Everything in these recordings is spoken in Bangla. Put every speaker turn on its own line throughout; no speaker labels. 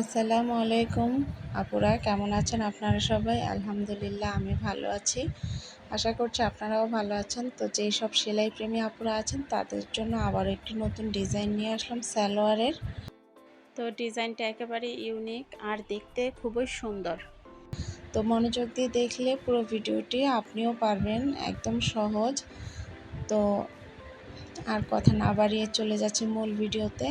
আসসালামু আলাইকুম। আপুরা কেমন আছেন আপনারা সবাই? আলহামদুলিল্লাহ আমি ভালো আছি। আশা করছি আপনারাও ভালো আছেন। তো যেই সব সেলাই প্রেমী আপুরা আছেন তাদের জন্য আবার একটি নতুন ডিজাইন নিয়ে আসলাম সালোয়ারের।
তো ডিজাইনটা একেবারে ইউনিক আর দেখতে খুবই সুন্দর।
তো মনোযোগ দিয়ে দেখলে পুরো ভিডিওটি আপনিও পারবেন একদম সহজ। তো আর কথা না বাড়িয়ে চলে যাচ্ছে মূল ভিডিওতে।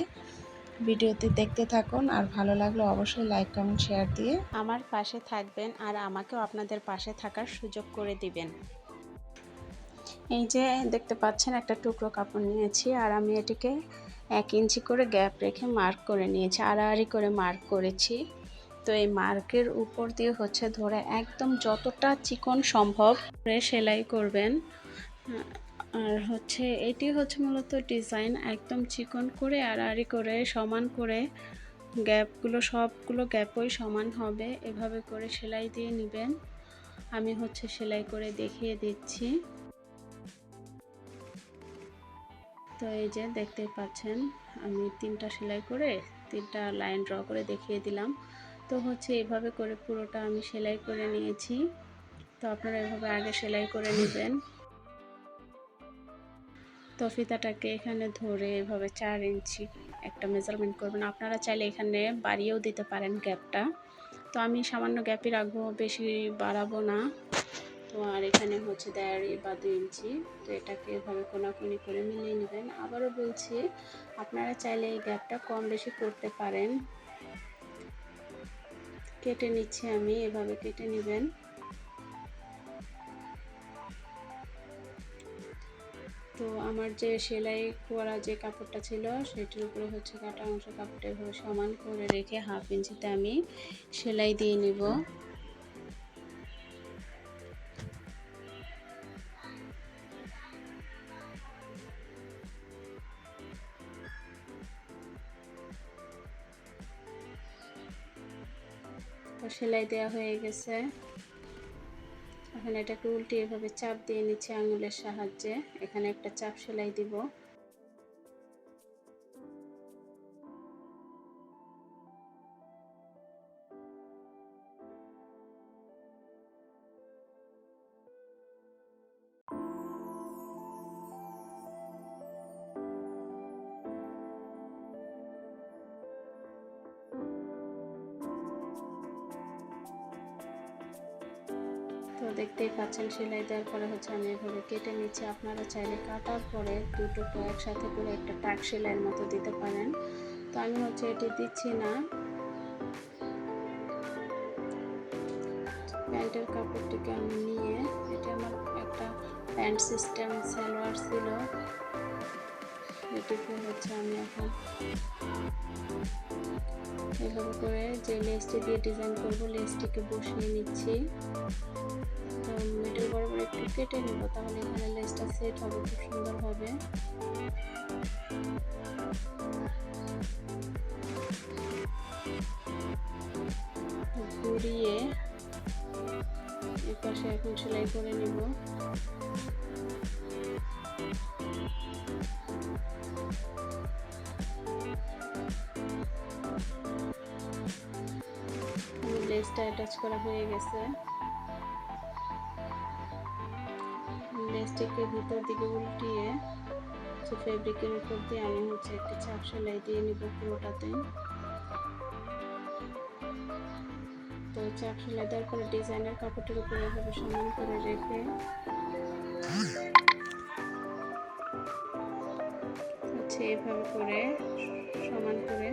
ভিডিওটি দেখতে থাকুন আর ভালো লাগলে অবশ্যই লাইক, কমেন্ট, শেয়ার দিয়ে
আমার পাশে থাকবেন আর আমাকেও আপনাদের পাশে থাকার সুযোগ করে দিবেন। এই যে দেখতে পাচ্ছেন একটা টুকরো কাপড় নিয়েছি আর আমি এটিকে এক ইঞ্চি করে গ্যাপ রেখে মার্ক করে নিয়েছি, আড়াআড়ি করে মার্ক করেছি। তো এই মার্কের উপর দিয়ে হচ্ছে ধরে একদম যতটা চিকন সম্ভব সেলাই করবেন। আর হচ্ছে এটি হচ্ছে মূলত ডিজাইন একদম চিকন করে আর আড়ি করে সমান করে গ্যাপগুলো, সবগুলো গ্যাপই সমান হবে। এভাবে করে সেলাই দিয়ে নেবেন। আমি হচ্ছে সেলাই করে দেখিয়ে দিচ্ছি। তো এই যে দেখতেই পাচ্ছেন, আমি তিনটা সেলাই করে তিনটা লাইন ড্র করে দেখিয়ে দিলাম। তো হচ্ছে এভাবে করে পুরোটা আমি সেলাই করে নিয়েছি। তো আপনারা এভাবে আগে সেলাই করে নেবেন। তো ফিতাটাকে এখানে ধরে এভাবে চার ইঞ্চি একটা মেজারমেন্ট করবেন। আপনারা চাইলে এখানে বাড়িয়েও দিতে পারেন গ্যাপটা তো আমি সামান্য গ্যাপই রাখব, বেশি বাড়াবো না। তো আর এখানে হচ্ছে দেড় বা দুই ইঞ্চি। তো এটাকে এভাবে কোনাকুনি করে মিলিয়ে নেবেন। আবারও বলছি, আপনারা চাইলে এই গ্যাপটা কম বেশি করতে পারেন। কেটে নিচ্ছি আমি, এভাবে কেটে নেবেন। তো আমার যে সেলাই করা যে কাপড়টা ছিল, সেটির উপরে হচ্ছে কাটা অংশ কাপড়টা এভাবে সমান করে রেখে হাফ ইঞ্চিতে আমি সেলাই দিয়ে নিব। সেলাই দেওয়া হয়ে গেছে। এখন এটাকে উল্টে এভাবে চাপ দিয়ে নিচ্ছে আঙুলের সাহায্যে। এখানে একটা চাপ সেলাই দিব। তো দেখতেই পাচ্ছেন, সেলাই দেওয়ার পরে হচ্ছে আমি এভাবে কেটে নিচ্ছি। আপনারা চাইলে কাটার পরে দুটো একসাথে করে একটা টাক সেলাইয়ের মতো দিতে পারেন। তো আমি হচ্ছে এটি দিচ্ছি না। প্যান্টের কাপড়টিকে আমি নিয়ে, এটা আমার একটা প্যান্ট সিস্টেম, সালোয়ার ছিল। এটিকে হচ্ছে আমি এখন এভাবে করে যে লেসটি দিয়ে ডিজাইন করব, লেসটিকে বসিয়ে নিচ্ছি। মিডল বরাবর একটু কেটে নেব, তাহলে এখানে লেসটা সেট হবে, খুব সুন্দরভাবে ঘুরিয়ে এপাশে এখন সেলাই করে নেব। লেসটা অ্যাটাচ করা হয়ে গেছে। লেসটিকে ভিতর দিকে উল্টিয়ে যে ফেব্রিকের উপর দিয়ে আমি হচ্ছে একটা চাপ সেলাই দিয়ে নিব পুরোটাতে। তো চাপ সেলাই দেওয়ার পরে ডিজাইনের কাপড়টির উপরে এভাবে সমান করে রেখে হচ্ছে এভাবে করে সমান করে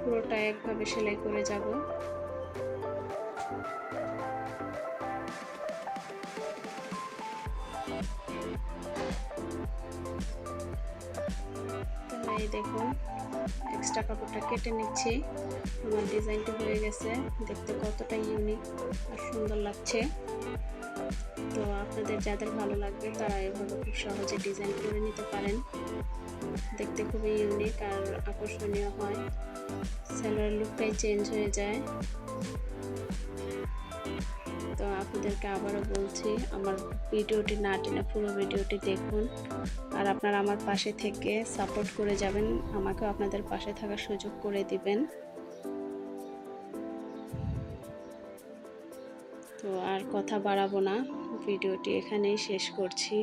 পুরোটা একভাবে সেলাই করে যাব। এই দেখুন এক্সট্রা কাপড়টা কেটে নিচ্ছি। আমার ডিজাইনটি হয়ে গেছে। দেখতে কতটা ইউনিক আর সুন্দর লাগছে। তো আপনাদের যাদের ভালো লাগবে, তারা এভাবে খুব সহজে ডিজাইন করে নিতে পারেন। দেখতে খুবই ইউনিক আর আকর্ষণীয় হয়। স্যালোয়ার লুকটাই চেঞ্জ হয়ে যায়। তো আপনাদেরকে আবারও বলছি, আমার ভিডিওটি না টেনে পুরো ভিডিওটি দেখুন। আর আপনারা আমার পাশে থেকে সাপোর্ট করে যাবেন, আমাকেও আপনাদের পাশে থাকার সুযোগ করে দিবেন। তো আর কথা বাড়াবো না, ভিডিওটি এখানেই শেষ করছি।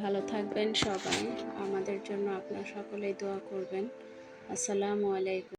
ভালো থাকবেন সবাই, আমাদের জন্য আপনারা সকলেই দোয়া করবেন। আসসালামু আলাইকুম।